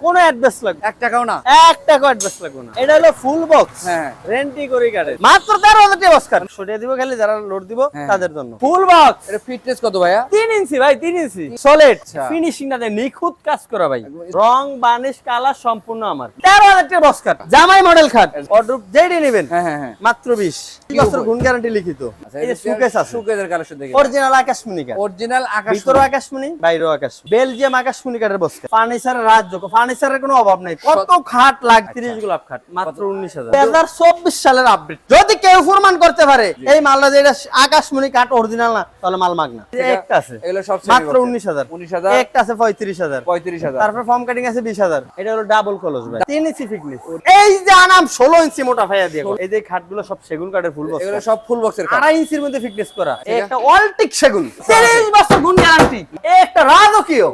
কোনো লাগবে এক টাকাও না। এক টাকা অ্যাডভান্স লাগবে না। এটা হলো ফুল বক্স হ্যাঁ। রেন্টি করে কাটে মাত্র তেরো হাজার টাকা অস্কার সরিয়ে দিব খালি যারা লোড দিব হ্যাঁ। তাদের জন্য। ফুল বক্স এটা ফিটনেস কত ভাইয়া? তিন ইঞ্চি ভাই তিন ইঞ্চি। সলিড আচ্ছা। ফিনিশিং না নিখুঁত কাজ করা ভাই। রং বানিশ কালার সম্পূর্ণ আমার। তেরো হাজার টাকা বস্কার জামাই মডেল খাট। অর্ডার যেটি নেবেন। হ্যাঁ হ্যাঁ মাত্র বিশ। বছর? গুণ গ্যারান্টি লিখিত। আচ্ছা, এই যে সুকেস আছে। সুকেসের কালেকশন দেখি। অরিজিনাল আকাশমণি কাঠ অরিজিনাল আকাশ ভিতরে আকাশমণি বাইরেও আকাশ বেলজিয়াম আকাশমণি কাঠের বস্কা ফার্নিচারের রাজ্য ফার্নিচারের কোনো অভাব নাই। কত খাট লাখ তিরিশ গোলাপ খাট মাত্র উনিশ হাজার। দুই হাজার চব্বিশ সালের আপডেট যদি কেউ প্রমাণ করতে পারে এই মালটা যেটা আকাশমণি কাঠ অরিজিনাল না তাহলে মাল মাগনা। একটা আছে এগুলো সব মাত্র উনিশ হাজার। উনিশ হাজার। একটা আছে পঁয়ত্রিশ হাজার। পঁয়ত্রিশ হাজার। তারপর ফর্ম কাটিং আছে বিশ হাজার। এটা হলো ডাবল কলস ভাই। তিন ইঞ্চি ফিটনেস এই যে আনাম ষোলো ইঞ্চি মোটা ভাইয়া দিয়ে। এই যে খাটগুলো সব সেগুন কাঠের ফুল বক্স এগুলো সব ফুল বক্সের কাঠ। আড়াই ইঞ্চির মধ্যে ফিটনেস করা। ঠিক একটা অল্টিক সেগুন। তিরিশ বছর গুণ গ্যারান্টি একটা রাজকীয়।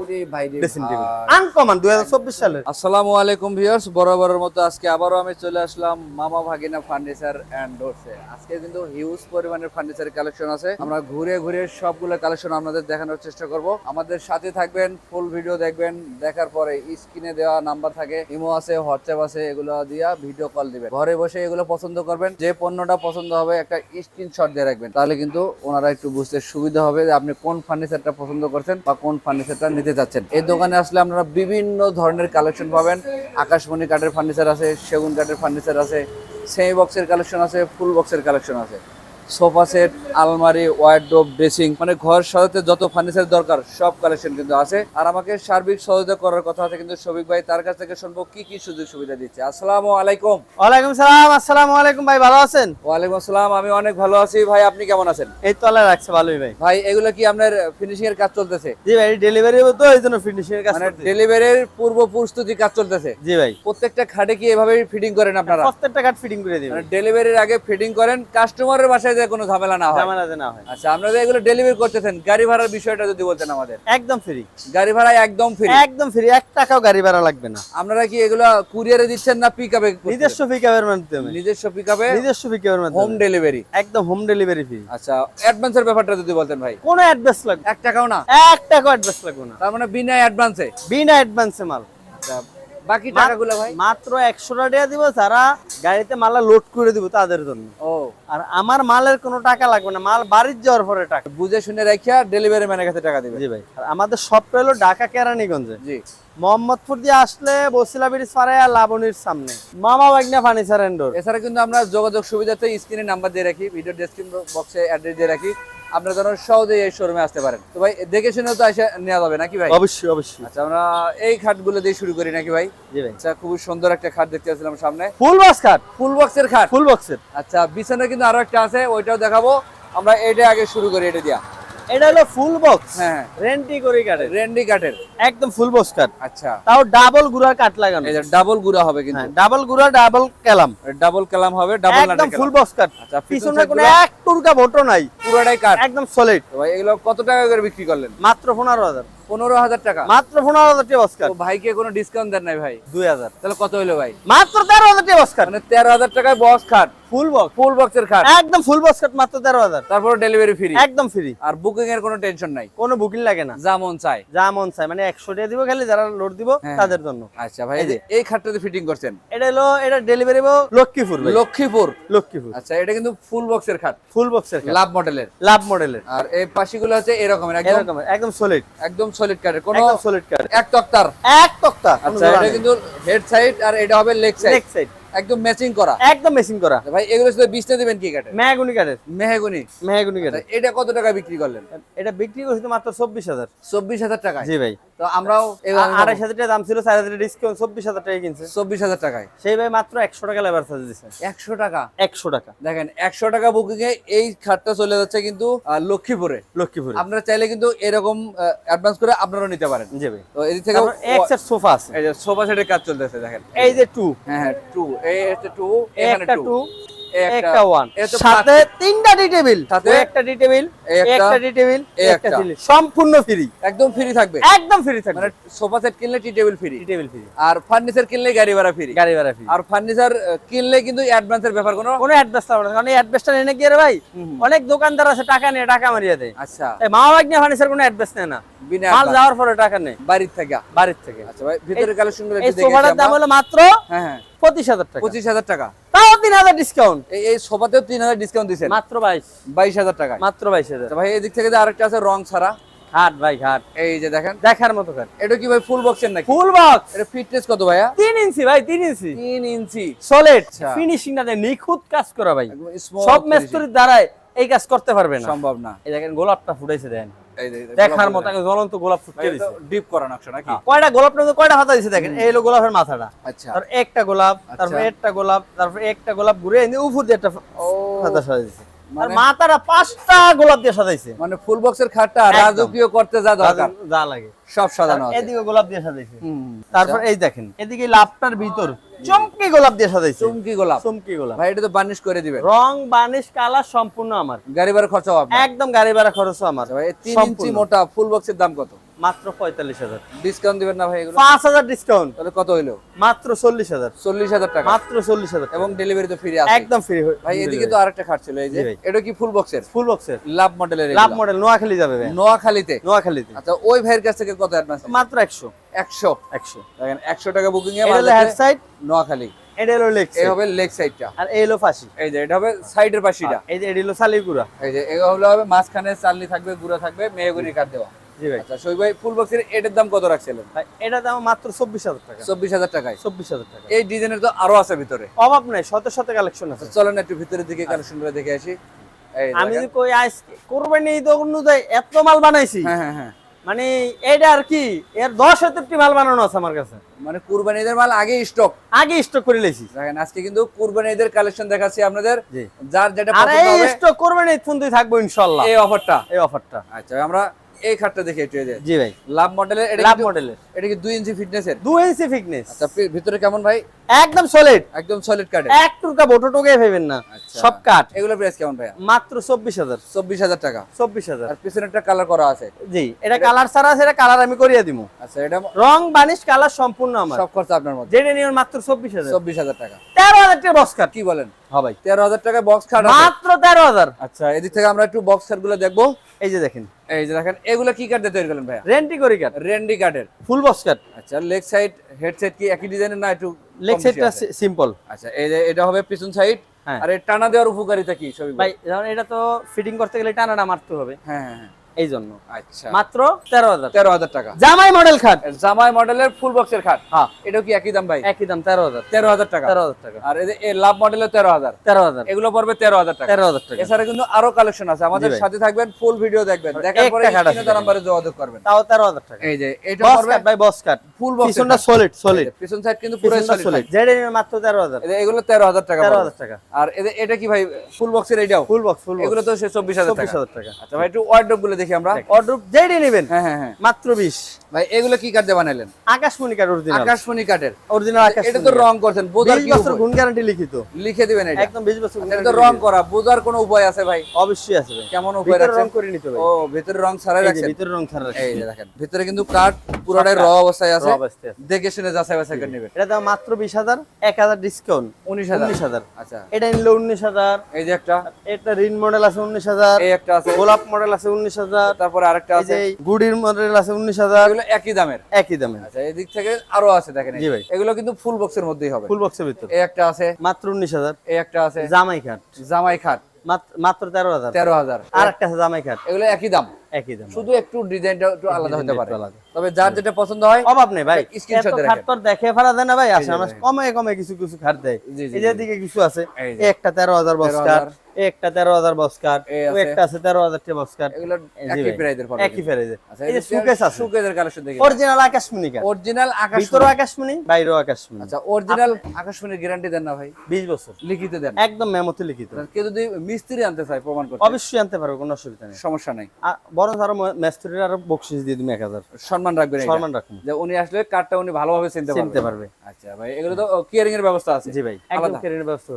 আনকমন দুই হাজার চব্বিশ সালের। আসসালামু আলাইকুম ভিউয়ার্স, বরাবরের মতো আজকে আবারও আমি চলে আসলাম মামা ভাগিনা ফার্নিচার এন্ড ডোরসে আজকে কিন্তু হিউজ পরিমাণের ফার্নিচারের কালেকশন আছে। আমরা ঘুরে ঘুরে সবগুলো কালেকশন আপনাদের দেখানোর চেষ্টা করব। আমাদের সাথে থাকবেন ফুল ভিডিও দেখবেন, দেখার পরে স্ক্রিনে দেওয়া নাম্বার থাকে ইমো আছে হোয়াটসঅ্যাপ আছে, এগুলো দিয়া ভিডিও কল দিবেন। ঘরে বসে এগুলো পছন্দ করবেন, যে পণ্যটা পছন্দ হবে একটা স্ক্রিনশট দিয়ে রাখবেন। তাহলে কিন্তু ওনারা একটু বুঝতে সুবিধা হবে যে আপনি কোন ফার্নিচারটা পছন্দ করছেন বা কোন ফার্নিচারটা নিতে চাচ্ছেন। এই দোকানে আসলে আপনারা বিভিন্ন ধরনের কালেকশন পাবেন। আকাশমণি কাঠের ফার্নিচার আছে, সেগুন কাঠের ফার্নিচার আছে সেমি বক্সের কালেকশন আছে ফুল বক্সের কালেকশন আছে। সোফা সেট আলমারি ওয়ার্ড্রোব ড্রেসিং মানে ঘর সাজাতে যত ফার্নিচার দরকার সব কালেকশন কিন্তু আছে। আর আমাকে সার্বিক সহযোগিতা করার কথা আছে কিন্তু শফিক ভাই তার কাছ থেকে শুনব কি কি সুযোগ সুবিধা দিচ্ছে। আসসালামু আলাইকুম। ওয়ালাইকুম সালাম আসসালামু আলাইকুম ভাই ভালো আছেন? ওয়ালাইকুম আসসালাম আমি অনেক ভালো আছি। ভাই আপনি কেমন আছেন? এই তো আল্লাহ রাখছে ভালোই ভাই। ভাই এগুলো কি আপনার ফিনিশিং এর কাজ চলতেছে? জি ভাই ডেলিভারি হবে তো এই জন্য ফিনিশিং এর কাজ মানে। ডেলিভারির পূর্ব প্রস্তুতি কাজ চলতেছে? জি ভাই। প্রত্যেকটা খাটে কি এভাবে ফিটিং করেন আপনারা? প্রত্যেকটা খাট ফিটিং করে দিবেন মানে ডেলিভারির আগে ফিটিং করেন কাস্টমারের বাসায় যে কোনো ঝামেলা না হয়। ঝামেলা না হয়। আচ্ছা আপনারা যে এগুলো ডেলিভারি করতেছেন গাড়ি ভাড়ার বিষয়টা যদি বলতেন আমাদের। একদম ফ্রি গাড়ি ভাড়া একদম ফ্রি একদম ফ্রি এক টাকাও গাড়ি ভাড়া লাগবে না। আপনারা কি এগুলো কুরিয়ারে দিচ্ছেন না পিক আপে নিজস্ব পিকআপের মাধ্যমে। নিজস্ব পিক আপে নিজস্ব পিকআপের হোম ডেলিভারি একদম হোম ডেলিভারি ফ্রি আচ্ছা অ্যাডভান্সের ব্যাপারটা যদি বলতেন ভাই। কোনো অ্যাডভান্স লাগবে এক টাকাও না? এক টাকাও অ্যাডভান্স লাগবে না। তার মানে বিনা অ্যাডভান্সে বিনা অ্যাডভান্সে মাল। বাকি টাকাগুলো ভাই? মাত্র একশো টাকা দিব যারা গাড়িতে মালা লোড করে দিব তাদের জন্য। ও। আর আমার মালের কোনো টাকা লাগবে না মাল বাড়ির যাওয়ার পরে টাকা। বুঝে শুনে রাখিয়া ডেলিভারি ম্যানের কাছে টাকা দিবে। জি ভাই। আর আমাদের সবটা হলো ঢাকা কেরানীগঞ্জে। জি। মোহাম্মদপুর দিয়ে আসলে বসিলা ব্রিজ পারে আর লাবণীর সামনে। মামা বাগনা ফার্নিচার এন্ডোর এছাড়া কিন্তু আমরা যোগাযোগ সুবিধাতে স্ক্রিনে নাম্বার দিয়ে রাখি ভিডিও ডেসক্রিপশন বক্সে অ্যাড্রেস দিয়ে রাখি। আপনারা যেন সহজে এই শোরুমে আসতে পারেন। তো ভাই দেখে শুনে তো এসে নেওয়া যাবে নাকি ভাই? অবশ্যই অবশ্যই। আচ্ছা আমরা এই খাটগুলো দিয়ে শুরু করি নাকি ভাই? জি ভাই। আচ্ছা খুব সুন্দর একটা খাট দেখতে পাচ্ছিলাম সামনে। ফুল বক্স খাট? ফুল বক্সের খাট? ফুল বক্সের আচ্ছা বিছানা কিন্তু আরও একটা আছে ওইটাও দেখাবো। আমরা এটা আগে শুরু করি এটা দিয়া। এটা হলো ফুল বক্স হ্যাঁ। রেন্টি করে কাটে রেন্ডি কাঠের। একদম ফুল বক্স কাট আচ্ছা। তাও ডাবল গুড়ার কাট লাগানো। এই যে ডাবল গুড়া হবে কিন্তু। ডাবল গুড়া ডাবল কালাম। ডাবল কালাম হবে ডাবল একদম ফুল বক্স কাট আচ্ছা পিছনে কোনো এক টুরকা ভোটো নাই। পুরোটাই কাঠ। একদম সলিড ভাই এগুলো কত টাকা করে বিক্রি করলেন? মাত্র পনেরো হাজার। পনেরো হাজার টাকা। মাত্র পনেরো হাজার টাকা বক্স ভাইকে কোনো ডিসকাউন্ট দেন নাই ভাই। দুই হাজার। তাহলে কত হলো ভাই? মাত্র তেরো হাজার টাকা বক্স কাট মানে তেরো হাজার টাকায় বক্স খাট ফুল বক্স ফুল বক্সের খাট একদম ফুল বক্স কাট মাত্র তেরো হাজার। তারপর ডেলিভারি ফ্রি একদম ফ্রি আর বুকিং এর কোনো টেনশন নাই। কোনো বুকিং লাগে না। যা মন চাই যা মন চায়। মানে একশো টাকা দিব খালি যারা লোড দিব হ্যাঁ। তাদের জন্য। আচ্ছা ভাই এই খাটটাতে ফিটিং করছেন? এটা হলো এটা ডেলিভারি লক্ষ্মীপুর ভাই। লক্ষ্মীপুর। লক্ষ্মীপুর। আচ্ছা এটা কিন্তু ফুল বক্সের খাট। ফুল বক্সের লাভ মডেলের লাভ মডেলের আর এই পাশিগুলো হচ্ছে এরকমের একদম এরকম একদম সলিড একদম সলিড কাটের কোন সলিড কাট এক তক্তার। এক তক্তা আচ্ছা এটা কিন্তু হেড সাইড আর এটা হবে লেগ সাইড লেগ সাইড একদম ম্যাচিং করা। একদম ম্যাচিং করা। ভাই এগুলো শুধু বিছতে দিবেন কি কাটে মেহগুনি কাটে মেহগুনি। মেহগুনি কাটে এটা কত টাকা বিক্রি করলেন? এটা বিক্রি করছি মাত্র চব্বিশ হাজার। চব্বিশ হাজার টাকা জি ভাই। তো আমরাও আড়াইশ হাজার টাকা দাম ছিল চার হাজার ডিসকাউন্ট চব্বিশ হাজার টাকা কিনছে। চব্বিশ হাজার টাকায়। সেই ভাই মাত্র একশো টাকা লেবার চার্জ দিচ্ছে একশো টাকা? একশো টাকা। দেখেন একশো টাকা বুকিং এ এই খাটটা চলে যাচ্ছে কিন্তু লক্ষ্মীপুরে। লক্ষ্মীপুরে। আপনারা চাইলে কিন্তু এরকম অ্যাডভান্স করে আপনারাও নিতে পারেন। জি ভাই। তো এদিক থেকে এক সেট সোফা আছে। এই যে সোফা সেটের কাজ চলতেছে দেখেন। এই যে টু হ্যাঁ হ্যাঁ টু এই হচ্ছে টু এখানে টু একটা- একটা ওয়ান সাথে তিনটা ডি টেবিল। সাথে সাথে একটা ডি একটা, একটা ডি টেবিল এই একটা একটা। সম্পূর্ণ ফ্রি একদম ফ্রি থাকবে। একদম ফ্রি থাকবে। মানে সোফা সেট কিনলে ফ্রি ফ্রি আর ফার্নিচার কিনলে গাড়ি ভাড়া ফ্রি গাড়ি ভাড়া ফ্রি আর ফার্নিচার কিনলে কিন্তু অ্যাডভান্সের ব্যাপার কোনো কোনো অ্যাডভান্স না। কারণ এই অ্যাডভান্সটা এনে গিয়ে রে ভাই? অনেক দোকানদার আছে টাকা নিয়ে টাকা মারিয়ে দেয়। আচ্ছা। এই মামা ভাগ নিয়ে ফার্নিচার কোনো অ্যাডভান্স নেয় না। বিনা মাল যাওয়ার পরে টাকা নেই বাড়ির থেকে। বাড়ির থেকে। আচ্ছা ভাই ভিতরে কালেকশনগুলো এই সোফাটার দাম হলো মাত্র হ্যাঁ হ্যাঁ। পঁচিশ হাজার টাকা। পঁচিশ হাজার টাকা। তাও তিন হাজার ডিসকাউন্ট এই এই সোফাতেও তিন হাজার ডিসকাউন্ট দিচ্ছেন মাত্র বাইশ। বাইশ হাজার টাকা। মাত্র বাইশ হাজার। ভাই এদিক থেকে যে আরেকটা আছে রং ছাড়া। ঘাট ভাই ঘাট এই যে দেখেন। দেখার মতো এটা কি ভাই ফুল বক্সের নাকি? ফুল বক্স এটা ফিটনেস কত ভাইয়া? তিন ইঞ্চি ভাই তিন ইঞ্চি। তিন ইঞ্চি। সলিড আচ্ছা। ফিনিশিং না নিখুঁত কাজ করা ভাই। সব। মেস্তরির দ্বারাই এই কাজ করতে পারবে না। সম্ভব না। এই দেখেন গোলাপটা ফুটাইছে দেন। দেখার মতো জ্বলন্ত গোলাপ ফুটকে দিছে? ডিপ করা নকশা নাকি? কয়টা গোলাপ না কয়টা হাতা দিছে দেখেন? এই হলো গোলাপের মাথাটা। আচ্ছা। তারপর একটা গোলাপ তারপর একটা গোলাপ তারপর একটা গোলাপ ঘুরে এনে উপর দিয়ে একটা হাতা সাজাইছে আর মানে- মাথাটা পাঁচটা গোলাপ দিয়ে সাজাইছে। মানে ফুল বক্সের খাটটা রাজকীয় করতে যা দরকার। যা লাগে। সব সাজানো আছে। এদিকে গোলাপ দিয়ে সাজাইছে। তারপর এই দেখেন এদিকে লাভটার ভিতর চমকি গোলাপ দিয়ে সাজাইছি। চুমকি গোলাপ। চমকি গোলাপ। ভাই এটা তো বার্নিশ করে দিবেন। রং বানিশ কালার সম্পূর্ণ আমার। গাড়ি ভাড়া খরচা হবে। একদম গাড়ি ভাড়া খরচ আমার। ভাই এই তিন ইঞ্চি মোটা ফুল বক্সের দাম কত? মাত্র পঁয়তাল্লিশ হাজার। ডিসকাউন্ট দিবেন না ভাই পাঁচ হাজার ডিসকাউন্ট তাহলে কত হইল? মাত্র চল্লিশ হাজার। চল্লিশ হাজার টাকা। মাত্র চল্লিশ হাজার এবং ডেলিভারি তো ফ্রি আছে। একদম ফ্রি ভাই এদিকে তো আরেকটা খাট ছিল এই যে এটা কি ফুল বক্সের ফুল বক্সের লাভ মডেলের লাভ মডেল নোয়াখালী যাবে ভাই। নোয়াখালীতে? নোয়াখালীতে। আচ্ছা ওই ভাইয়ের কাছ থেকে কত অ্যাডভান্স মাত্র একশো। একশো। একশো। দেখেন একশো টাকা বুকিং এ হেড সাইড নোয়াখালী। এটা হলো লেগ এই হবে লেগ সাইডটা আর এই হলো ফাঁসি। এই যে এটা হবে সাইডের পাশিটা এই যে এটা হলো সালিগুড়া এই যে এগুলো হবে মাঝখানে চালনি থাকবে গুঁড়া থাকবে মেহগুনি কাট দেওয়া। জি ভাই। আচ্ছা শৈব ভাই ফুল বক্সের এটার দাম কত রাখছিলেন? ভাই এটা দাম মাত্র চব্বিশ হাজার টাকা। চব্বিশ হাজার টাকায়। চব্বিশ হাজার টাকা। এই ডিজাইনের তো আরও আছে ভিতরে। অভাব নাই শত শত কালেকশন আছে। চলেন একটু ভিতরের দিকে কালেকশন দেখে আসি। আমি কই আজকে কোরবানি ঈদ অনুযায়ী এত মাল বানাইছি। হ্যাঁ হ্যাঁ হ্যাঁ। মানে এটা আর কি এর দশ হাজারটি মাল বানানো আছে আমার কাছে। মানে কুরবানিদের মাল আগে স্টক আগে স্টক করে লেছি। দেখেন আজকে কিন্তু কুরবানিদের কালেকশন দেখাচ্ছি আপনাদের। যার যেটা আর পছন্দ এই হবে স্টক কোরবানি ঈদ পর্যন্তই থাকব এই অফারটা এই অফারটা আচ্ছা আমরা এই খাটটা দেখে একটু যায় জি ভাই। লাভ মডেলের এটা লাভ মডেলের। এটা কি দুই ইঞ্চি ফিটনেসের দুই ইঞ্চি ফিটনেস আচ্ছা ভিতরে কেমন ভাই? একদম সলিড একদম সলিড কাঠের এক টুকা বোটো টোকে ভেবেন না। আচ্ছা। সব কাঠ এগুলো প্রাইস কেমন ভাইয়া? মাত্র চব্বিশ হাজার। চব্বিশ হাজার টাকা। চব্বিশ হাজার। আর পিছনেরটা কালার করা আছে। জি এটা কালার ছাড়া আছে এটা কালার আমি করিয়ে দিব আচ্ছা এটা রং বানিশ কালার সম্পূর্ণ আমার। সব খরচ আপনার মধ্যে। যেটা নিয়ে মাত্র চব্বিশ হাজার। চব্বিশ হাজার টাকা। তেরো হাজার টাকা বক্স কাঠ কি বলেন? হ্যাঁ ভাই। তেরো হাজার টাকা বক্স আছে। মাত্র তেরো হাজার। আচ্ছা এদিক থেকে আমরা একটু বক্স খাটগুলো দেখব। এই যে দেখেন। এই যে দেখেন এগুলো কি কাঠ দিয়ে তৈরি করলেন ভাইয়া? রেন্ডি করি কাঠ রেন্ডি কাঠের ফুল বক্স কাঠ আচ্ছা লেগ সাইড হেডসেট কি একই ডিজাইনের না একটু লেগ সাইডটা সিম্পল আচ্ছা এই যে এটা হবে পিছন সাইড হ্যাঁ। আর টানা দেওয়ার উপকারিতা কি সবই ভাই এটা তো ফিটিং করতে গেলে টানাটা মারতে হবে। হ্যাঁ হ্যাঁ হ্যাঁ। এই জন্য আচ্ছা মাত্র তেরো হাজার তেরো হাজার টাকা জামাই মডেল খাট জামাই মডেলের ফুল বক্সের খাট হ্যাঁ এটাও কি একই দাম ভাই একই দাম তেরো হাজার তেরো হাজার টাকা তেরো হাজার টাকা আর এই লাভ মডেলের তেরো হাজার তেরো হাজার এগুলো পড়বে তেরো হাজার টাকা তেরো হাজার টাকা এছাড়া কিন্তু আরও কালেকশন আছে আমাদের সাথে থাকবেন ফুল ভিডিও দেখবেন দেখার পরে খাট নাম্বারে যোগাযোগ করবেন তাও তেরো হাজার টাকা এই যে এটা পড়বে ভাই বক্স কাট ফুল বক্স পিছনটা সলিড সলিড পিছন সাইড কিন্তু পুরো সলিড মাত্র তেরো হাজার এগুলো তেরো হাজার টাকা তেরো হাজার টাকা আর এটা কি ভাই ফুল বক্সের এটাও ফুল বক্স ফুল এগুলো তো সে চব্বিশ হাজার চব্বিশ হাজার টাকা আচ্ছা ভাই একটু ওয়ার্ডরোবগুলো দেখি আমরা। অর্ডার যেই নেবেন হ্যাঁ হ্যাঁ হ্যাঁ। মাত্র বিশ। ভাই এগুলো কি দিয়ে বানাইলেন? আকাশমণি কাঠ অরিজিনাল আকাশমণি কাঠের। অরিজিনাল আকাশ এটা তো রং করছেন বোঝার কি বছর গুণ গ্যারান্টি লিখিত। লিখে দিবেন এটা। একদম বিশ বছর এটা তো রং করা বোঝার কোনো উপায় আছে ভাই? অবশ্যই আছে ভাই। কেমন উপায় ভিতরে রং করে নিতে হবে। ও ভিতরে রং ছাড়াই রাখছেন? ভিতরে রং ছাড়া রাখছি। এই দেখেন ভিতরে কিন্তু কাঠ পুরোটাই র অবস্থায় আছে। আছে। দেখে শুনে যাচাই বাছাই করে নেবেন। এটা দাম মাত্র বিশ হাজার এক হাজার ডিসকাউন্ট উনিশ হাজার। আচ্ছা। এটা নিলে উনিশ হাজার। এই যে একটা। এটা রিন মডেল আছে উনিশ হাজার। এই একটা আছে। গোলাপ মডেল আছে উনিশ হাজার। তারপরে আরেকটা আছে। গুড়ির মডেল আছে উনিশ হাজার। এগুলো একই দামের। একই দামে আচ্ছা থেকে আরও আছে দেখেন। জি ভাই। এগুলো কিন্তু ফুল বক্সের মধ্যেই হবে। ফুল বক্সের ভিতর। এই একটা আছে। মাত্র উনিশ হাজার। এই একটা আছে। জামাই খাট। জামাই খাট। মাত্র- মাত্র তেরো হাজার। তেরো হাজার। আর একটা আছে জামাই খাট। এগুলো একই দাম। একই দাম। শুধু একটু ডিজাইনটা একটু আলাদা হতে পারে। তবে যার যেটা পছন্দ হয় অভাব নেই ভাই। স্ক্রিনশট দিয়ে খাট। তো দেখে ফেলা দেয় না ভাই। আসে যে আমার কমে কমে কিছু কিছু খাট দেয় এই যে দিকে কিছু আছে। এই একটা তেরো হাজার বক্স 13,000 কাট এই একটা তেরো হাজার বক্স আছে। একটা আছে তেরো হাজার বক্স এগুলো একই। প্রাইজের একই ফেরাইজে আচ্ছা এই যে সুকেস আছে। সুকেজের কালেকশন দেখি অরিজিনাল আকাশমণি অরিজিনাল আকাশ আকাশমণি বাইরেও আকাশমণি আচ্ছা অরিজিনাল আকাশমণির গ্যারান্টি দেন না ভাই। বিশ বছর। লিখিতে দেন। একদম মেমোতে লিখিত। কেউ যদি মিস্ত্রি আনতে চায় প্রমাণ করতে। অবশ্যই আনতে পারব কোনো অসুবিধা নেই। সমস্যা নাই। বরং আরও মেস্তরির আরও বকশিস দিয়ে তুমি এক হাজার। সম্মান রাখবেন এটা। সম্মান রাখুন। যে উনি আসলে কার্ডটা উনি ভালোভাবে চিনতে চিনতে পারবেন পারবে। আচ্ছা ভাই এগুলো তো কিয়ারিং এর ব্যবস্থা আছে। জি ভাই একদম আলাদা? কেরিয়ার ব্যবস্থা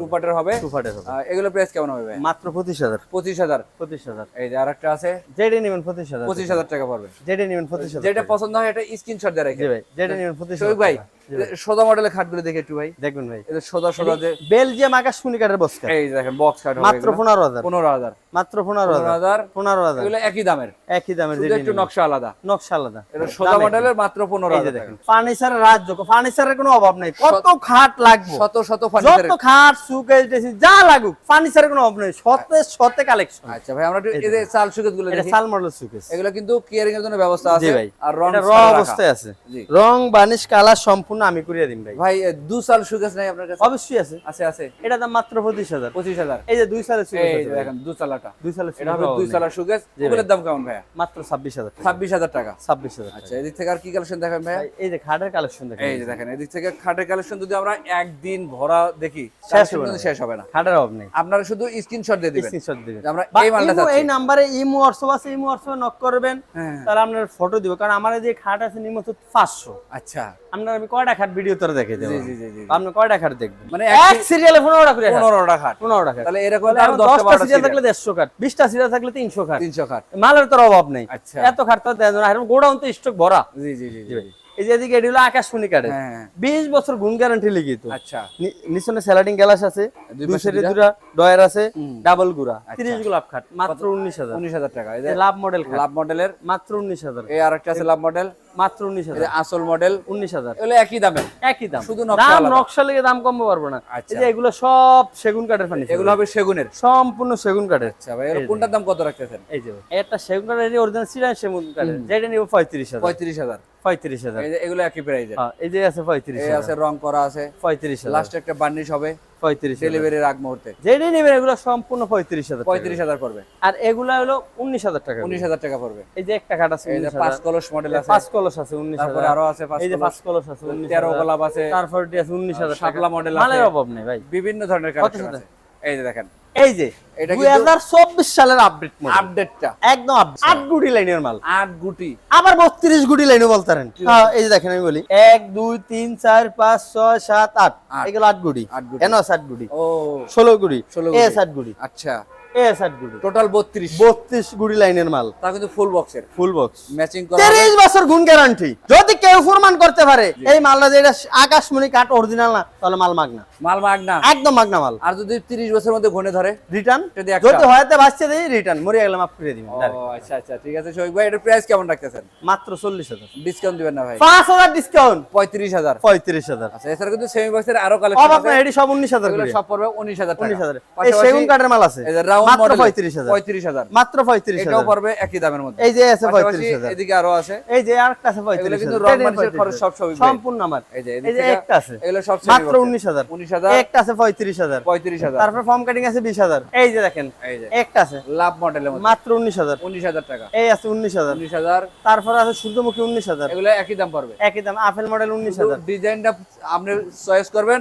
টু পার্টের হবে। টু ফাটের হবে এগুলো প্রাইস কেমন হবে ভাই? মাত্র পঁচিশ হাজার। পঁচিশ হাজার। পঁচিশ হাজার। এই যে আরেকটা আছে? যেটা নেবেন পঁচিশ হাজার। পঁচিশ হাজার টাকা পড়বে। যেটা নেবেন পঁচিশ হাজার যেটা পছন্দ হয় এটা স্ক্রিনশট দিয়ে রেখে ভাই যেটা নেবেন পঁচিশ ভাই। সোজা মডেলের খাটগুলো দেখে একটু ভাই। দেখবেন ভাই। এটা সোজা সোজা যে বেলজিয়াম আকাশ কাঠের বস্কা এই দেখেন বক্স হবে মাত্র পনেরো হাজার। পনেরো হাজার। মাত্র পনেরো পনেরো হাজার। হাজার। পনেরো হাজার। এগুলো একই দামের। একই দামের যেটা একটু নকশা আলাদা। নকশা আলাদা। এটা সোজা মডেলের মাত্র পনেরো এই যে হাজার দেখেন ফার্নিচারের রাজ্য ফার্নিচারের কোনো অভাব নেই। কত খাট লাগবে। শত শত ফার্নিচার যত খাট সুকেস ড্রেসিং যা লাগুক ফার্নিচারের কোনো অভাব নেই। শতে শতে কালেকশন আচ্ছা ভাই আমরা এই যে চাল সুকেতগুলো দেখি। সাল মডেল সুকেস এগুলো কিন্তু কিয়ারিং এর জন্য ব্যবস্থা আছে ভাই। আর রং র অবস্থায় আছে। রং বানিশ কালার সম্পূর্ণ আমি করিয়ে দিন ভাই। ভাই সাল নাই আপনার কাছে? অবশ্যই আছে। আছে আছে। এটা দাম মাত্র পঁচিশ হাজার। পঁচিশ হাজার। এই যে দুই সালের দেখেন দু চালাটা দুই সালের এটা হবে দুই সুকেস ওগুলোর দাম কেমন ভাইয়া? মাত্র ছাব্বিশ হাজার ছাব্বিশ হাজার টাকা। ছাব্বিশ হাজার আচ্ছা এদিক থেকে আর কি কালেকশন ভাইয়া? ভাই, এই যে খাটের কালেকশন দেখেন। এই যে দেখেন এদিক থেকে খাটের কালেকশন যদি আমরা একদিন ভরা দেখি শেষ হবে না। শেষ হবে না। খাটের অভাব নেই। আপনারা শুধু স্ক্রিনশট দিয়ে দিবেন। স্ক্রিনশট দিবেন। আমরা এই মালটা চাচ্ছি। এই নাম্বারে ইমো হোয়াটসঅ্যাপ আছে ইমো হোয়াটসঅ্যাপে নক করবেন। হ্যাঁ। তাহলে আপনার ফটো দিব। কারণ আমার এই যে খাট আছে নিম্ন পাঁচশো। আচ্ছা। আপনার আমি কয়টা খাট ভিডিও তোর দেখে দেবো? আপনি কয়টা খাট দেখবেন? মানে এক সিরিয়ালে পনেরোটা করে খাট। পনেরোটা খাট। পনেরোটা খাট। তাহলে এরকম আরও দশটা সিরিয়াল থাকলে দেড়শো খাট বিশটা সিরিয়াল থাকলে তিনশো খাট। তিনশো খাট। মালের তোর অভাব নেই। আচ্ছা। এত খাট তো দেয় না গোডাউন তো স্টক ভরা। জি জি জি এই যে এদিকে এটি হলো আকাশমণি কাঠের। হ্যাঁ হ্যাঁ। বিশ বছর গুণ গ্যারান্টি লিখিত। আচ্ছা। নিচনে স্যালাডিং গ্লাস আছে দুটা ডয়ার আছে ডাবল গুড়া। আচ্ছা। তিরিশ গোলাপ খাট মাত্র উনিশ হাজার। উনিশ হাজার টাকা। এই লাভ মডেল লাভ মডেলের মাত্র উনিশ হাজার। এই আরেকটা আছে লাভ মডেল মাত্র উনিশ হাজার। আসল মডেল উনিশ হাজার। একই দামে একই দাম। শুধু নকশা দাম। নকশা লেগে দাম কমতে পারব না। আচ্ছা। যে এগুলো সব সেগুন কাঠের ফার্নিচার এগুলো হবে সেগুনের। সম্পূর্ণ সেগুন কাঠের। আচ্ছা ভাই কোনটার দাম কত রাখতেছেন? এই যে একটা সেগুন কাঠের অরিজিনাল সিরান সেগুন কাঠের। যেটা নিব পঁয়ত্রিশ হাজার। পঁয়ত্রিশ হাজার। পঁয়ত্রিশ হাজার। এই যে এগুলো একই প্রাইজের হ্যাঁ, এই যে আছে পঁয়ত্রিশ আছে রং করা আছে। পঁয়ত্রিশ লাস্টে একটা বার্নিশ হবে। পঁয়ত্রিশ হাজার। ডেলিভারির আগ মুহূর্তে। যেটাই নেবেন এগুলো সম্পূর্ণ পঁয়ত্রিশ হাজার পঁয়ত্রিশ হাজার পড়বে। আর এগুলা হলো উনিশ হাজার টাকা উনিশ হাজার টাকা পড়বে। এই যে একটা কাঠ আছে এই যে 19,000 পাঁচ কলস মডেল আছে। পাঁচ কলস আছে উনিশ হাজার। আরও আছে পাঁচ এই যে কলস। পাঁচ কলস আছে উনিশ তেরো গোলাপ আছে। তারপর আছে উনিশ হাজার শাপলা মডেল মালের আছে। অভাব নেই ভাই। বিভিন্ন ধরনের? আছে। এই যে দেখেন এই যে এটা দুই কিন্তু- হাজার চব্বিশ সালের আপডেট আপডেটটা একদম আট গুটি লাইনের মাল। আট গুটি। আবার বত্রিশ গুটি লাইনও বলতারেন হ্যাঁ এই যে দেখেন আমি বলি। এক দুই তিন চার পাঁচ ছয় সাত আট। এগুলো আট গুটি। আট গুটি। আট গুটি। ও। ষোলো গুটি। ষোলো আট গুটি। আচ্ছা। এ আট টোটাল বত্রিশ। বত্রিশ গুটি লাইনের মাল। তা কিন্তু ফুল বক্সের ফুল বক্স ম্যাচিং করা বছর গুণ গ্যারান্টি যদি কেউ প্রমাণ করতে পারে এই মালটা যেটা আকাশমণি কাঠ অরিজিনাল না তাহলে মাল মাগনা। মাল মাগ একদম মাগনা মাল। আর যদি তিরিশ বছরের মধ্যে ঘনে ধরে রিটার্ন যদি একটা- বাঁচতে দেই রিটার্ন মরিয়া গেলে মাফ করে দিবেন। ও আচ্ছা আচ্ছা ঠিক আছে শোক ভাই এটার প্রাইস কেমন রাখতেছেন? মাত্র চল্লিশ হাজার। ডিসকাউন্ট দিবেন না ভাই। পাঁচ হাজার ডিসকাউন্ট পঁয়ত্রিশ হাজার। পঁয়ত্রিশ হাজার। আচ্ছা এছাড়া কিন্তু সেমি বক্সের আরও কালেকশন আছে। না এটি সব করে। সব পড়বে উনিশ হাজার টাকা। উনিশ হাজার। এই সেগুন কাঠের মাল আছে। এই মাত্র মডেল পঁয়ত্রিশ হাজার। পঁয়ত্রিশ হাজার। মাত্র পঁয়ত্রিশ এটাও পড়বে একই দামের মধ্যে। এই যে আছে পাশাপাশি পঁয়ত্রিশ হাজার। এদিকে আরও আছে। এই যে আরেকটা আছে এগুলো পঁয়ত্রিশ কিন্তু হাজার রং এটাই মানুষের 35 খরচ সব সবই সম্পূর্ণ আমার এই যে এই যে একটা আছে। এগুলো সব মাত্র একটা আছে তারপর ফর্ম কাটিং আছে বিশ হাজার। এই যে দেখেন এই যে। একটা আছে। লাভ মডেলের মধ্যে। মাত্র উনিশ হাজার। উনিশ হাজার টাকা। এই আছে উনিশ হাজার। উনিশ হাজার। তারপর আছে সূর্যমুখী উনিশ হাজার। এগুলো একই দাম পড়বে। একই দাম আপেল মডেল উনিশ হাজার। ডিজাইনটা আপনি চয়েস করবেন।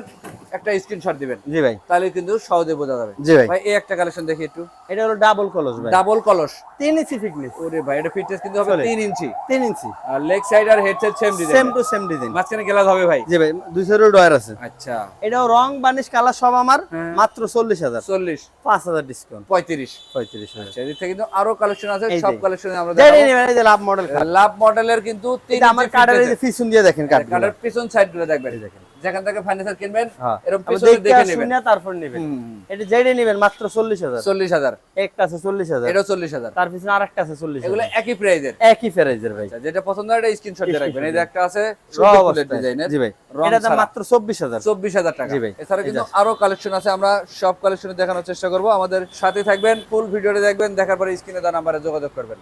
একটা স্ক্রিনশট দিবেন। জি ভাই। তাহলে কিন্তু সহজে বোঝা যাবে। জি ভাই। ভাই এই একটা কালেকশন দেখি একটু। এটা হলো ডাবল কলস ভাই। ডাবল কলস তিন ইঞ্চি ফিটনেস ওরে ভাই এটা ফিটনেস কিন্তু হবে চলে। তিন ইঞ্চি। তিন ইঞ্চি। আর leg side R head side same same to same design মাঝখানে গ্লাস হবে ভাই। জি ভাই দুই সাইডের ডয়ার আছে। আচ্ছা। এটাও রং বানিশ কালার সব আমার। হ্যাঁ। মাত্র চল্লিশ হাজার। চল্লিশ। পাঁচ হাজার ডিসকাউন্ট পঁয়ত্রিশ। পঁয়ত্রিশ হাজার। সেদিক থেকে কিন্তু আরও কালেকশন আছে। সব। কালেকশনে আমরা দেখাবো। এই যে লাভ মডেল লাভ মডেলের কিন্তু আমার কার্ডের পিছন দিয়ে দেখেন কার্ড কার্ডের পিছন সাইডগুলো দেখবেন দেখেন। যেখান থেকে ফার্নিচার কিনবেন হ্যাঁ। এরকম পিছনে দেখে নেবেন। শুনে তারপর নেবেন। এটা নেবেন মাত্র চল্লিশ হাজার। চল্লিশ হাজার। একটা আছে চল্লিশ হাজার। এটাও চল্লিশ হাজার। তার পিছনে আরেকটা আছে এগুলো একই প্রাইজের একই প্রাইজের ভাই। যেটা পছন্দ হয় এটা স্ক্রিনশট দিয়ে রাখবেন। এই যে একটা আছে ফুলের ডিজাইনের জি ভাই। এটা দাম মাত্র টাকা। এছাড়া কিন্তু আরও কালেকশন আছে আমরা সব কালেকশন দেখানোর চেষ্টা করব। আমাদের সাথে থাকবেন ফুল ভিডিওটা দেখবেন দেখার পরে স্ক্রিনে দেওয়া নাম্বারে যোগাযোগ করবেন।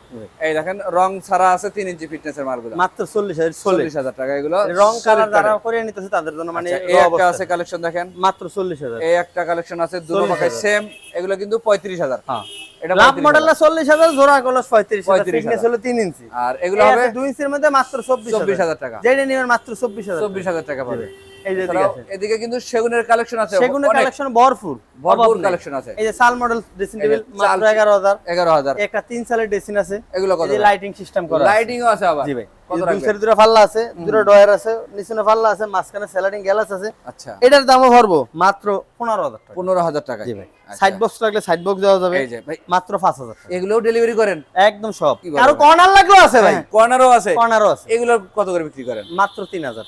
এই দেখেন রং ছাড়া আছে তিন ইঞ্চি ফিটনেসের মালগুলো। মাত্র চল্লিশ হাজার চল্লিশ চল্লিশ হাজার টাকা এগুলো রং কালার যারা করে নিতেছে তাদের জন্য মানে আচ্ছা, এই একটা আছে কালেকশন দেখেন। মাত্র চল্লিশ হাজার। এই একটা কালেকশন আছে দুটো 40,000 পাকায় সেম এগুলো কিন্তু পঁয়ত্রিশ হাজার। হ্যাঁ। এটা লাভ 35,000 মডেল চল্লিশ হাজার জোড়া কলস পঁয়ত্রিশ হাজার 35,000 ফিটনেস হলো তিন ইঞ্চি। আর এগুলো হবে আছে দুই ইঞ্চির মধ্যে মাত্র চব্বিশ চব্বিশ হাজার টাকা। যেটা নিবেন মাত্র চব্বিশ হাজার। চব্বিশ হাজার টাকা পাবে। এই যে এদিকে আছে। এদিকে কিন্তু সেগুনের কালেকশন আছে সেগুনের কালেকশন ভরপুর ভরপুর আছে। এই যে সাল মডেল ড্রেসিং টেবিল মাত্র সাল- এগারো হাজার। এগারো হাজার। একটা তিন সালের ড্রেসিং আছে। এগুলো কত এই লাইটিং সিস্টেম করা আছে। লাইটিংও আছে আবার। জি ভাই। দুই দুটো পাল্লা আছে দুটো ডয়ার আছে নিচনে পাল্লা আছে মাঝখানে স্যালাডিং গ্যালাস আছে। আচ্ছা। এটার দামও ভরবো মাত্র পনেরো হাজার টাকা। পনেরো হাজার টাকা জি ভাই। সাইড বক্স লাগলে সাইড বক্স দেওয়া যাবে। এই যে ভাই। মাত্র টাকা। এগুলোও ডেলিভারি করেন? একদম সব? কর্নার লাগলেও আছে ভাই। কর্নারও আছে। কর্নারও আছে। এগুলো কত করে বিক্রি করেন? মাত্র তিন হাজার।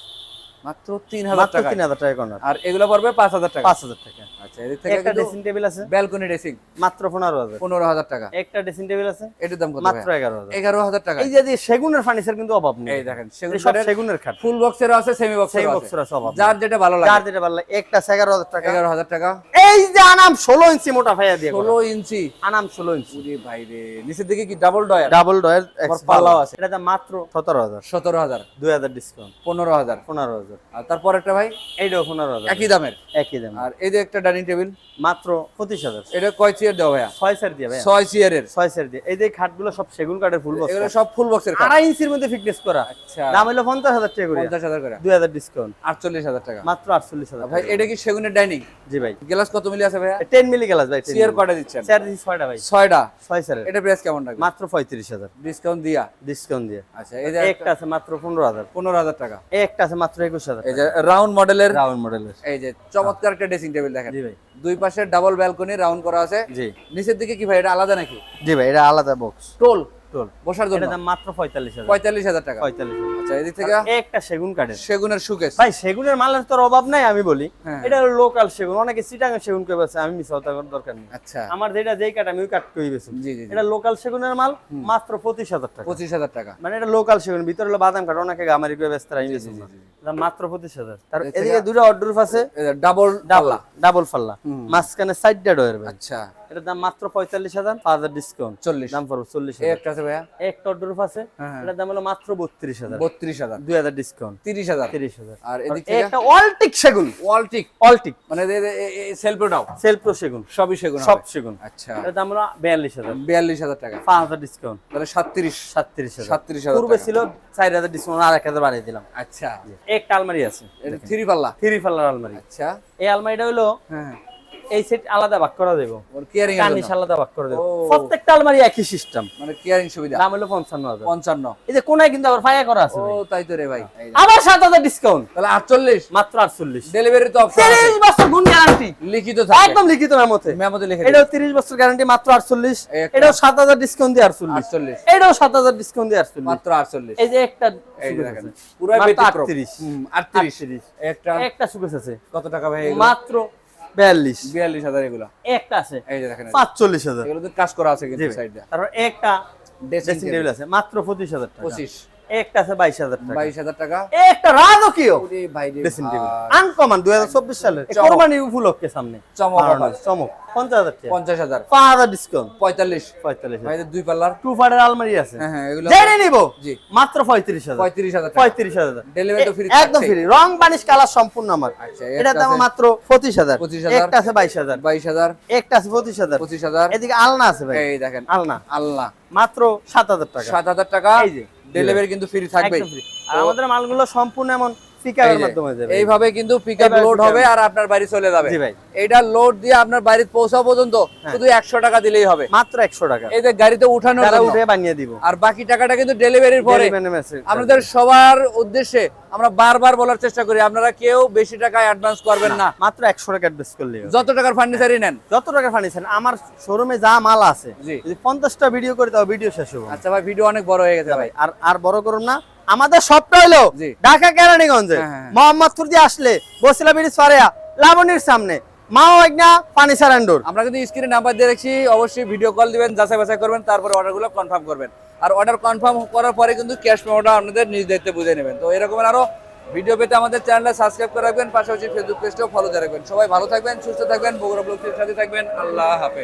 মাত্র তিন হাজার মাত্র টাকা তিন হাজার টাকা কর্নার আর এগুলো পড়বে পাঁচ হাজার টাকা। পাঁচ হাজার টাকা। আচ্ছা এদিক থেকে একটা ড্রেসিং টেবিল আছে। ব্যালকনি ড্রেসিং মাত্র পনেরো হাজার পনেরো হাজার টাকা। একটা ড্রেসিং টেবিল আছে। এটার দাম কত মাত্র ভাই? এগারো হাজার এগারো হাজার টাকা। এই যে যে সেগুনের ফার্নিচার কিন্তু অভাব নেই। এই দেখেন সেগুন এই সব সেগুনের খাট। ফুল বক্সের আছে সেমি বক্সের আছে। বক্সের আছে অভাব যার যেটা ভালো যার লাগে যেটা ভালো লাগে। একটা আছে এগারো হাজার টাকা। এগারো হাজার টাকা। এই যে আনাম ষোলো ইঞ্চি মোটা ফাইয়া দিয়ে ষোলো ইঞ্চি। আনাম ষোলো ইঞ্চি। পুরি ভাই রে নিচের দিকে কি ডাবল ডয়ার ডাবল ডয়ের পাল্লাও আছে। এটা মাত্র সতেরো হাজার সতেরো হাজার দুই হাজার ডিসকাউন্ট পনেরো হাজার পনেরো হাজার আর তারপর একটা ভাই? এইটাও পনেরো হাজার। একই দামের? একই দাম আর এই যে একটা ডাইনিং টেবিল? মাত্র পঁচিশ হাজার। এটা কয় চেয়ার দেওয়া ভাইয়া? ছয় সের দিয়ে ভাই ছয় চেয়ারের ছয় সের দিয়ে। এই যে খাটগুলো সব সেগুন কাঠের ফুল বক্স এগুলো সব ফুল বক্সের আড়াই ইঞ্চির মধ্যে ফিটনেস করা। আচ্ছা। দাম হলো পঞ্চাশ হাজার টাকা করে পঞ্চাশ হাজার করে দুই হাজার ডিসকাউন্ট আটচল্লিশ হাজার টাকা। মাত্র আটচল্লিশ হাজার ভাই এটা কি সেগুনের ডাইনিং জি ভাই। গ্লাস কত মিলি আছে ভাইয়া? টেন মিলি গেলাস ভাই চেয়ার কটা দিচ্ছেন? চেয়ার দিচ্ছি ছয়টা ভাই। ছয়টা? ছয় স্যারের এটা প্রাইস কেমন রাখবে মাত্র পঁয়ত্রিশ হাজার। ডিসকাউন্ট দিয়া? ডিসকাউন্ট দিয়ে। আচ্ছা এই একটা আছে মাত্র পনেরো হাজার। পনেরো হাজার টাকা। একটা আছে মাত্র একুশ হাজার এই যে রাউন্ড মডেলের রাউন্ড মডেলের এই যে চমৎকার একটা ড্রেসিং টেবিল দেখেন। জি ভাই। দুই পাশে ডাবল ব্যালকনি রাউন্ড করা আছে। জি। নিচের দিকে কি ভাই এটা আলাদা নাকি? জি ভাই এটা আলাদা বক্স টোল বসার জন্য। দাম মাত্র টাকা। আচ্ছা এদিক থেকে? একটা সেগুন কাঠের। সেগুনের সুকেশ ভাই সেগুনের মালের তোর অভাব নাই আমি বলি। হ্যাঁ। এটা লোকাল সেগুন। অনেকে সেগুন বেছে আমি দরকার নেই। আচ্ছা। আমার যেটা যেই কাঠ আমি ওই কাঠ কই বেছি জি জি জি। এটা লোকাল সেগুনের মাল মাত্র পঁচিশ হাজার টাকা। পঁচিশ হাজার টাকা। মানে এটা লোকাল সেগুন ভিতরে হলো বাদাম কাঠ অনেকে গামারি ব্যস্ত আমি বেছি মাত্র পঁচিশ হাজার। তার এদিকে দুটো অর্ডার আছে। ডাবল ডাবল ডাবল ফাল্লা মাঝখানে আচ্ছা। এটার দাম মাত্র পঁয়তাল্লিশ হাজার পাঁচ হাজার ডিসকাউন্ট চল্লিশ। দাম পড়বে চল্লিশ একটা আছে ভাইয়া? একটা অর্ডার আছে। হ্যাঁ, হ্যাঁ। এটার দাম হলো মাত্র বত্রিশ হাজার। বত্রিশ হাজার। দুই হাজার ডিসকাউন্ট তিরিশ হাজার। তিরিশ হাজার। আর এদিক একটা অল্টিক সেগুন। ওয়ালটিক অল্টিক মানে সেলফোটাও সেলফ প্রো সেগুন। সবই সেগুন সব সেগুন। আচ্ছা। এটার দাম হলো বিয়াল্লিশ হাজার। বিয়াল্লিশ হাজার টাকা। পাঁচ হাজার ডিসকাউন্ট তাহলে সাতত্রিশ। সাতত্রিশ হাজার। সাতত্রিশ হাজার পূর্বে ছিল চার হাজার ডিসকাউন্ট আর এক হাজার বাড়িয়ে দিলাম। আচ্ছা। একটা আলমারি আছে। এটা থ্রি পাল্লা। থ্রি পাল্লার আলমারি। আচ্ছা। এই আলমারিটা হলো হ্যাঁ। এই সেট আলাদা ভাগ করা দেবো। ওর কেয়ারিং কার্নিশ আলাদা ভাগ করে দেবো। প্রত্যেকটা আলমারি একই সিস্টেম মানে কেয়ারিং সুবিধা। দাম হলো পঞ্চান্ন হাজার। পঞ্চান্ন। এই যে কোনায় কিন্তু আবার ফায়া করা আছে ও তাই তো রে ভাই। আবার সাত হাজার ডিসকাউন্ট তাহলে আটচল্লিশ? মাত্র আটচল্লিশ। ডেলিভারি তো অপশন বছর গুণ গ্যারান্টি লিখিত থাকে একদম লিখিত মেমোতে। মেমোতে লিখে এটাও তিরিশ বছর গ্যারান্টি মাত্র আটচল্লিশ। এই একটা। এটাও সাত হাজার ডিসকাউন্ট দিয়ে আটচল্লিশ। আটচল্লিশ। এটাও সাত হাজার ডিসকাউন্ট দিয়ে আটচল্লিশ। মাত্র আটচল্লিশ। এই যে একটা। পুরো মাত্র ব্যতিক্রম। আটত্রিশ। হুম, আটত্রিশ। আটত্রিশ। একটা। একটা সুকেস আছে। কত টাকা ভাই মাত্র বিয়াল্লিশ। বিয়াল্লিশ হাজার এগুলো। একটা আছে। এই যে দেখেন পাঁচচল্লিশ হাজার। এগুলো তো কাজ করা আছে কিন্তু ভাই। সাইডে তারপর একটা ড্রেসিং টেবিল আছে। মাত্র পঁচিশ হাজার টাকা। পঁচিশ। একটা আছে বাইশ হাজার টাকা। বাইশ হাজার টাকা। একটা রাজকীয়। ওরে ভাই রে ড্রেসিং টেবিল। ভাই। আনকমন দুই হাজার চব্বিশ সালের। কোরবানি উপলক্ষে সামনে। চমক বানানো offer। হয়েছে। চমক। পঞ্চাশ হাজার টাকা। পঞ্চাশ হাজার। পাঁচ হাজার ডিসকাউন্ট পঁয়তাল্লিশ পঁয়তাল্লিশ ভাই দুই পাল্লার। টু ফাটের আলমারি আছে। হ্যাঁ এগুলো জেনে নিব। জি। মাত্র পঁয়ত্রিশ হাজার। পঁয়ত্রিশ হাজার টাকা। পঁয়ত্রিশ হাজার। Delivery তো এ- একদম ফ্রি রং বানিশ কালার সম্পূর্ণ আমার। আচ্ছা এটার দাম মাত্র পঁচিশ হাজার। 25,000 একটা আছে বাইশ হাজার। বাইশ হাজার। একটা আছে পঁচিশ হাজার। পঁচিশ হাজার। এদিকে আলনা আছে ভাই। এই দেখেন আলনা। আল্লাহ মাত্র সাত হাজার টাকা। সাত হাজার টাকা। এই যে। ডেলিভারি কিন্তু ফ্রি থাকবে আর আমাদের মালগুলো সম্পূর্ণ এমন পিকআপের মাধ্যমে যাবে। এইভাবে কিন্তু পিকআপ লোড হবে আর আপনার বাড়ি চলে যাবে। জি ভাই। এটা লোড দিয়ে আপনার বাড়ি পৌঁছা পর্যন্ত শুধু একশো টাকা দিলেই হবে। মাত্র একশো টাকা। এই যে গাড়িতে উঠানোর জন্য। উঠে বানিয়ে দিব। আর বাকি টাকাটা কিন্তু ডেলিভারির পরে। আপনাদের সবার উদ্দেশ্যে আমরা বারবার বলার চেষ্টা করি আপনারা কেউ বেশি টাকা অ্যাডভান্স করবেন না মাত্র একশো টাকা অ্যাডভান্স করলে যত টাকার ফার্নিচারই নেন। যত টাকা ফার্নিচার আমার শোরুমে যা মাল আছে যদি পঞ্চাশটা ভিডিও করে দাও ভিডিও শেষ হবে। আচ্ছা ভাই ভিডিও অনেক বড় হয়ে গেছে ভাই আর আর বড় করুন না আমাদের সবটা হলো ঢাকা কেরানীগঞ্জে হ্যাঁ, হ্যাঁ। মোহাম্মদপুর দিয়ে আসলে বসিলা বিড়ি সরেয়া লাবণীর সামনে মাও একনা ফার্নিচার অ্যান্ডোর আমরা কিন্তু স্ক্রিনে নাম্বার দিয়ে রাখছি অবশ্যই ভিডিও কল দিবেন যাচাই বাছাই করবেন তারপরে অর্ডারগুলো কনফার্ম করবেন। আর অর্ডার কনফার্ম করার পরে কিন্তু ক্যাশ পেমেন্টটা আপনাদের নিজ দায়িত্বে বুঝে নেবেন। তো এরকমের ভিডিও পেতে আমাদের সাবস্ক্রাইব করে রাখবেন পাশাপাশি ফেসবুক পেজটাও ফলো দিয়ে রাখবেন। সবাই ভালো থাকবেন সুস্থ থাকবেন বগুড়া ব্লগটির সাথে থাকবেন আল্লাহ হাফেজ।